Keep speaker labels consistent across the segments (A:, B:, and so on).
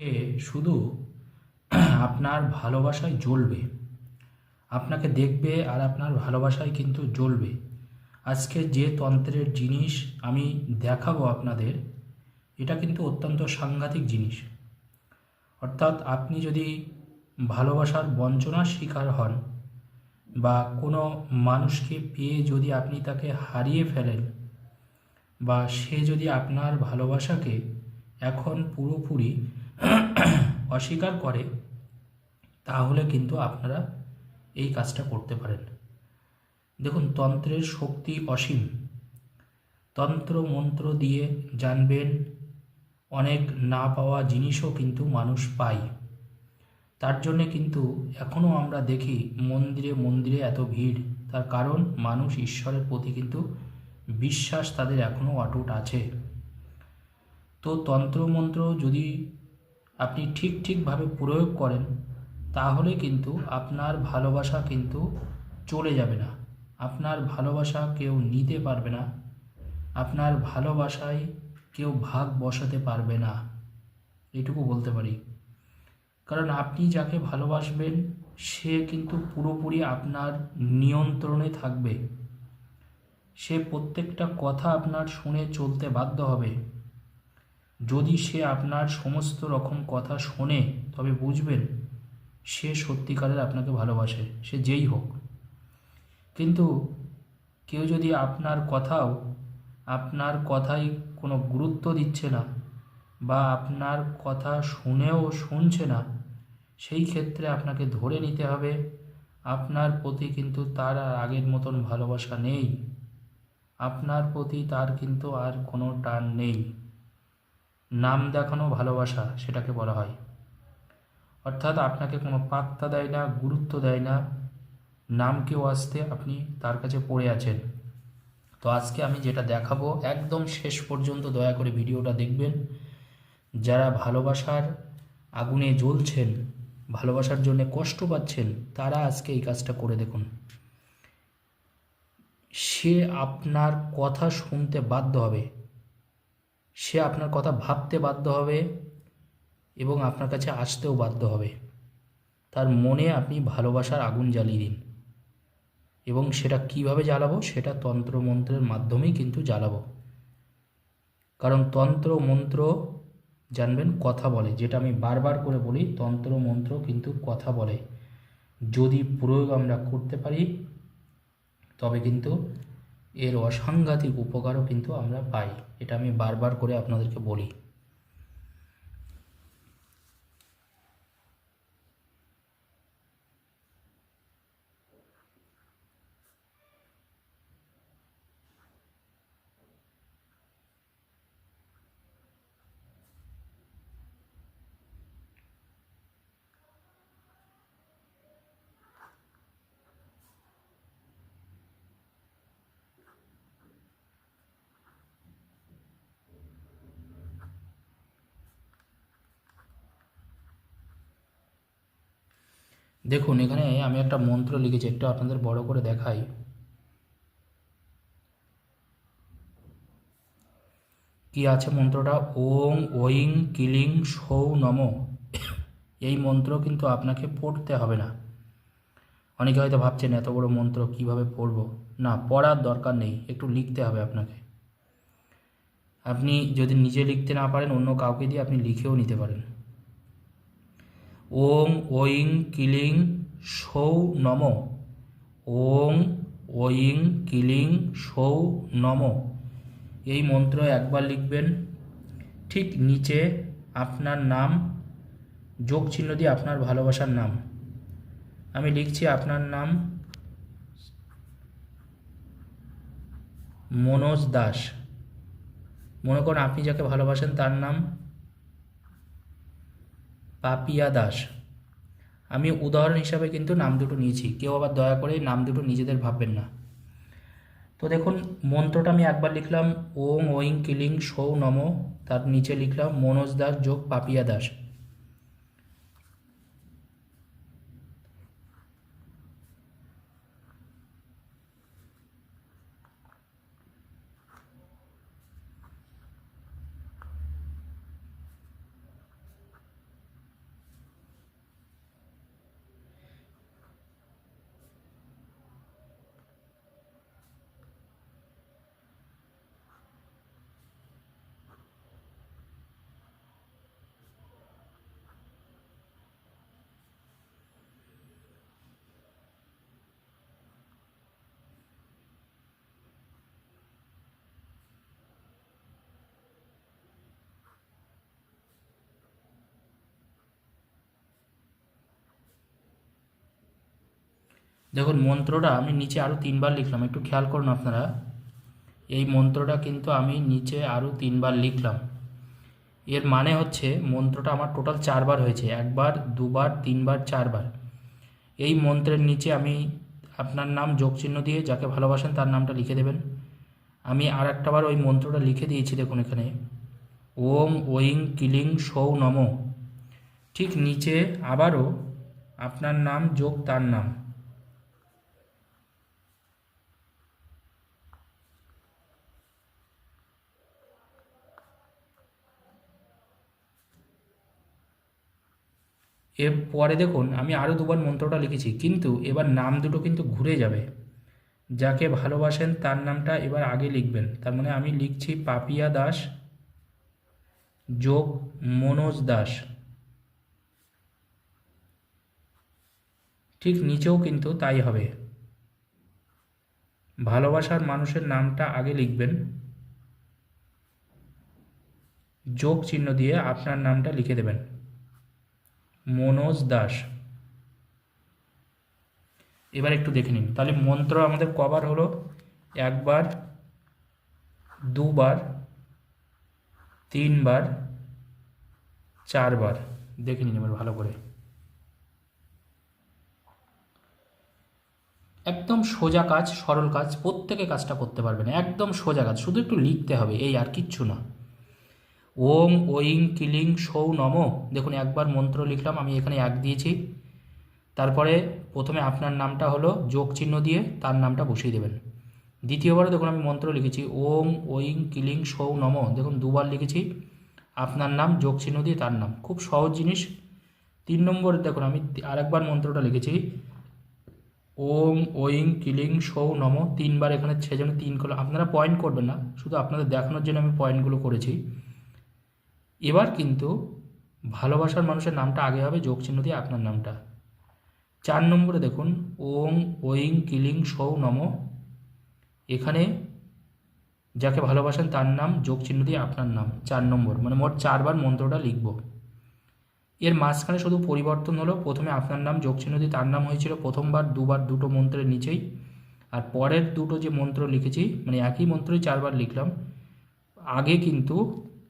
A: সে শুধু আপনার ভালোবাসায় জ্বলবে। আপনাকে দেখবে আর আপনার ভালোবাসায় কিন্তু জ্বলবে। আজকে যে তন্ত্রের জিনিস আমি দেখাবো আপনাদের, এটা কিন্তু অত্যন্ত সাংঘাতিক জিনিস। অর্থাৎ আপনি যদি ভালোবাসার বঞ্চনার শিকার হন বা কোনো মানুষকে পেয়ে যদি আপনি তাকে হারিয়ে ফেলেন বা সে যদি আপনার ভালোবাসাকে এখন পুরোপুরি অস্বীকার করে, তাহলে কিন্তু আপনারা এই কাজটা করতে পারেন। দেখুন, তন্ত্রের শক্তি অসীম। তন্ত্র মন্ত্র দিয়ে জানবেন, অনেক না পাওয়া জিনিসও কিন্তু মানুষ পায়। তার জন্যে কিন্তু এখনও আমরা দেখি, মন্দিরে মন্দিরে এত ভিড়। তার কারণ, মানুষ ঈশ্বরের প্রতি কিন্তু বিশ্বাস তাদের এখনও অটুট আছে। তো তন্ত্রমন্ত্র যদি আপনি ঠিক ঠিকভাবে প্রয়োগ করেন, তাহলে কিন্তু আপনার ভালোবাসা কিন্তু চলে যাবে না। আপনার ভালোবাসা কেউ নিতে পারবে না। আপনার ভালোবাসায় কেউ ভাগ বসাতে পারবে না। এটুকু বলতে পারি। কারণ আপনি যাকে ভালোবাসবেন, সে কিন্তু পুরোপুরি আপনার নিয়ন্ত্রণে থাকবে। সে প্রত্যেকটা কথা আপনার শুনে চলতে বাধ্য হবে। যদি সে আপনার সমস্ত রকম কথা শোনে, তবে বুঝবেন সে সত্যিকারের আপনাকে ভালোবাসে, সে যেই হোক। কিন্তু কেউ যদি আপনার কথাও, আপনার কথাই কোনো গুরুত্ব দিচ্ছে না বা আপনার কথা শুনেও শুনছে না, সেই ক্ষেত্রে আপনাকে ধরে নিতে হবে, আপনার প্রতি কিন্তু তার আর আগের মতন ভালোবাসা নেই। আপনার প্রতি তার কিন্তু আর কোনো টান নেই। নাম দেখানো ভালোবাসা সেটাকে বলা হয়। অর্থাৎ আপনাকে কোনো পাত্তা দেয় না, গুরুত্ব দেয় না নাম কেউ আসতে আপনি তার কাছে পড়ে আছেন। তো আজকে আমি যেটা দেখাবো, একদম শেষ পর্যন্ত দয়া করে ভিডিওটা দেখবেন। যারা ভালোবাসার আগুনে জ্বলছেন, ভালোবাসার জন্য কষ্ট পাচ্ছেন, তারা আজকে এই কাজটা করে দেখুন। সে আপনার কথা শুনতে বাধ্য হবে। সে আপনার কথা ভাবতে বাধ্য হবে এবং আপনার কাছে আসতেও বাধ্য হবে। তার মনে আপনি ভালোবাসার আগুন জ্বালিয়ে দিন এবং সেটা কীভাবে জ্বালাবো সেটা তন্ত্র মন্ত্রের মাধ্যমেই কিন্তু জ্বালাবো। কারণ তন্ত্র মন্ত্র জানবেন, কথা বলে। যেটা আমি বারবার করে বলি তন্ত্র মন্ত্র কিন্তু কথা বলে। যদি প্রয়োগ আমরা করতে পারি, তবে কিন্তু এর অসাংঘাতিক উপকারও কিন্তু আমরা পাই। এটা আমি বারবার করে আপনাদেরকে বলি। দেখুন, এখানে আমি একটা মন্ত্র লিখেছি, একটু আপনাদের বড় করে দেখাই। কি আছে মন্ত্রটা? ওং ওইং কিলিং, সৌ, নম। এই মন্ত্র কিন্তু আপনাকে পড়তে হবে না। অনেকে হয়তো ভাবছেন, এত বড় মন্ত্র কীভাবে পড়ব? না, পড়ার দরকার নেই, একটু লিখতে হবে আপনাকে। আপনি যদি নিজে লিখতে না পারেন, অন্য কাউকে দিয়ে আপনি লিখেও নিতে পারেন। ওং ওইং কিলিং সৌ নম। ওং ওইং কিলিং সৌ নম। এই মন্ত্র একবার লিখবেন। ঠিক নিচে আপনার নাম, যোগ চিহ্ন দিয়ে আপনার ভালোবাসার নাম। আমি লিখছি আপনার নাম মনোজ দাস। মনে করুন আপনি যাকে ভালোবাসেন তার নাম পাপিয়া দাস। আমি উদাহরণ হিসাবে কিন্তু নাম দুটো নিয়েছি। কেউ আবার দয়া করে নাম দুটো নিজেদের ভাববেন না। তো দেখুন, মন্ত্রটা আমি একবার লিখলাম, ওং ওইং কিলিং, সৌ, নম, তার নিচে লিখলাম, মনোজ দাস যোগ পাপিয়া দাস। দেখুন, মন্ত্রটা আমি নিচে আরও তিনবার লিখলাম। একটু খেয়াল করুন আপনারা। এই মন্ত্রটা কিন্তু আমি নিচে আরও তিনবার লিখলাম। এর মানে হচ্ছে মন্ত্রটা আমার টোটাল চারবার হয়েছে। একবার, দুবার, তিনবার, চারবার। এই মন্ত্রের নিচে আমি আপনার নাম, যোগচিহ্ন দিয়ে যাকে ভালোবাসেন তার নামটা লিখে দেবেন। আমি আর একটাবার ওই মন্ত্রটা লিখে দিয়েছি দেখুন এখানে। ওম ওইং কিলিং সৌ নম। ঠিক নিচে আবারও আপনার নাম, যোগ, তার নাম। এর পরে দেখুন, আমি আরও দুবার মন্ত্রটা লিখেছি, কিন্তু এবার নাম দুটো কিন্তু ঘুরে যাবে। যাকে ভালোবাসেন তার নামটা এবার আগে লিখবেন। তার মানে আমি লিখছি পাপিয়া দাস যোগ মনোজ দাস। ঠিক নিচেও কিন্তু তাই হবে। ভালোবাসার মানুষের নামটা আগে লিখবেন। যোগ চিহ্ন দিয়ে আপনার নামটা লিখে দেবেন। মনোজ দাস। এবার একটু দেখে নিন। তাহলে মন্ত্র আমাদের কবার হলো? একবার, দুবার, তিনবার, চারবার। দেখে নিন এবার ভালো করে। একদম সোজা কাজ, সরল কাজ, প্রত্যেকে কাজটা করতে পারবেন একদম সোজা কাজ, শুধু একটু লিখতে হবে, এই আর কিচ্ছু না। ওম ওইং কিলিং সৌ নম। দেখুন, একবার মন্ত্র লিখলাম, আমি এখানে এক দিয়েছি। তারপরে প্রথমে আপনার নামটা হলো, যোগ চিহ্ন দিয়ে তার নামটা বসিয়ে দেবেন। দ্বিতীয়বারে দেখুন, আমি মন্ত্র লিখেছি, ওম ওইং কিলিং সৌ নম। দেখুন, দুবার লিখেছি, আপনার নাম, যোগ চিহ্ন দিয়ে তার নাম। খুব সহজ জিনিস। তিন নম্বরে, দেখুন, আমি আরেকবার মন্ত্রটা লিখেছি, ওম ওইং কিলিং সৌ নম। তিনবার এখানে সেজন্য তিন করলাম আপনারা পয়েন্ট করবেন না, শুধু আপনাদের দেখানোর জন্য আমি পয়েন্টগুলো করেছি। এবার কিন্তু ভালোবাসার মানুষের নামটা আগে হবে যোগ চিহ্ন দিয়ে আপনার নামটা। চার নম্বরে দেখুন, ওং ওইং কিলিং, সৌ, নম। এখানে যাকে ভালোবাসেন তার নাম যোগ চিহ্ন দিয়ে আপনার নাম, চার নম্বর। মানে মোট চারবার মন্ত্রটা লিখব। এর মাঝখানে শুধু পরিবর্তন হলো, প্রথমে আপনার নাম যোগ চিহ্ন দিয়ে তার নাম হয়েছিল প্রথমবার, দুবার, দুটো মন্ত্রের নিচেই। আর পরের দুটো যে মন্ত্র লিখেছি মানে একই মন্ত্রই চারবার লিখলাম, আগে কিন্তু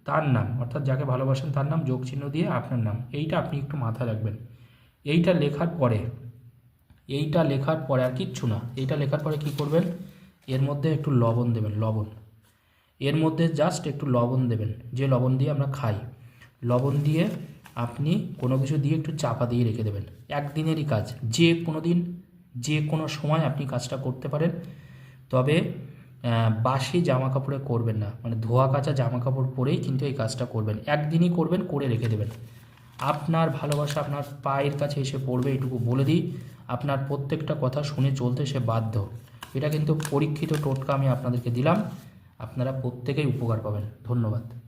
A: তার নাম, অর্থাৎ যাকে ভালোবাসেন তার নাম যোগ চিহ্ন দিয়ে আপনার নাম। এইটা আপনি একটু মাথায় রাখবেন। এইটা লেখার পরে, এইটা লেখার পরে আর কিচ্ছু না। এইটা লেখার পরে কি করবেন? এর মধ্যে একটু লবণ দেবেন, লবণ। এর মধ্যে জাস্ট একটু লবণ দেবেন। যে লবণ দিয়ে আমরা খাই, লবণ দিয়ে আপনি কোনো কিছু দিয়ে একটু চাপা দিয়ে রেখে দেবেন। একদিনেরই কাজ। যে কোনো দিন, যে কোনো সময় আপনি কাজটা করতে পারেন। তবে বাসি জামা কাপড়ে করবেন না। মানে ধোয়া কাচা জামা কাপড় পরেই কিন্তু এই কাজটা করবেন। একদিনই করবেন, করে রেখে দেবেন। আপনার ভালোবাসা আপনার পায়ের কাছে এসে পড়বে, এটুকু বলে দিই। আপনার প্রত্যেকটা কথা শুনে চলতে সে বাধ্য। এটা কিন্তু পরীক্ষিত টোটকা আমি আপনাদেরকে দিলাম। আপনারা প্রত্যেকেই উপকার পাবেন। ধন্যবাদ।